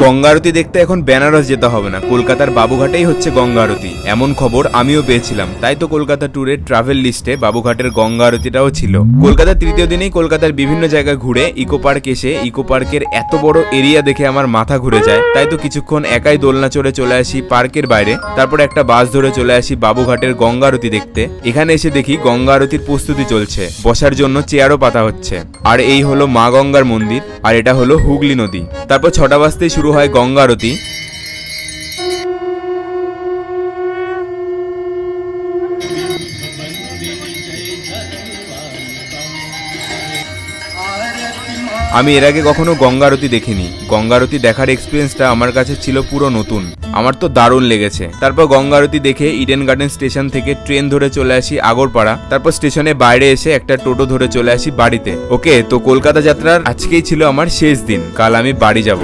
গঙ্গা আরতি দেখতে এখন বেনারস যেতে হবে না। কলকাতার বাবুঘাটেই হচ্ছে গঙ্গা আরতি এমন খবর আমিও পেয়েছিলাম। তাই তো কলকাতা ট্যুরের ট্রাভেল লিস্টে বাবুঘাটের গঙ্গা আরতিটাও ছিল। কলকাতার তৃতীয় দিনেই কলকাতার বিভিন্ন জায়গায় ঘুরে ইকো পার্ক এসে ইকো পার্কের এত বড় এরিয়া দেখে আমার মাথা ঘুরে যায়। তাই তো কিছুক্ষণ একাই দোলনা চড়ে চলে আসি পার্কের বাইরে। তারপর একটা বাস ধরে চলে আসি বাবুঘাটের গঙ্গা আরতি দেখতে। এখানে এসে দেখি গঙ্গা আরতির প্রস্তুতি চলছে। বসার জন্য চেয়ারও পাতা হচ্ছে। আর এই হলো মা গঙ্গার মন্দির। আর এটা হলো হুগলি নদী। তারপর ছটা বাজতেই শুরু হয় গঙ্গা আরতি। আমি এর আগে কখনো গঙ্গারতি দেখিনি। গঙ্গারতি দেখার এক্সপিরিয়েন্সটা আমার কাছে ছিল পুরো নতুন। আমার তো দারুণ লেগেছে। তারপর গঙ্গারতি দেখে ইডেন গার্ডেন স্টেশন থেকে ট্রেন ধরে চলে আসি আগরপাড়া। তারপর স্টেশনে বাইরে এসে একটা টোটো ধরে চলে আসি বাড়িতে। ওকে, তো কলকাতা যাত্রার আজকেই ছিল আমার শেষ দিন। কাল আমি বাড়ি যাব।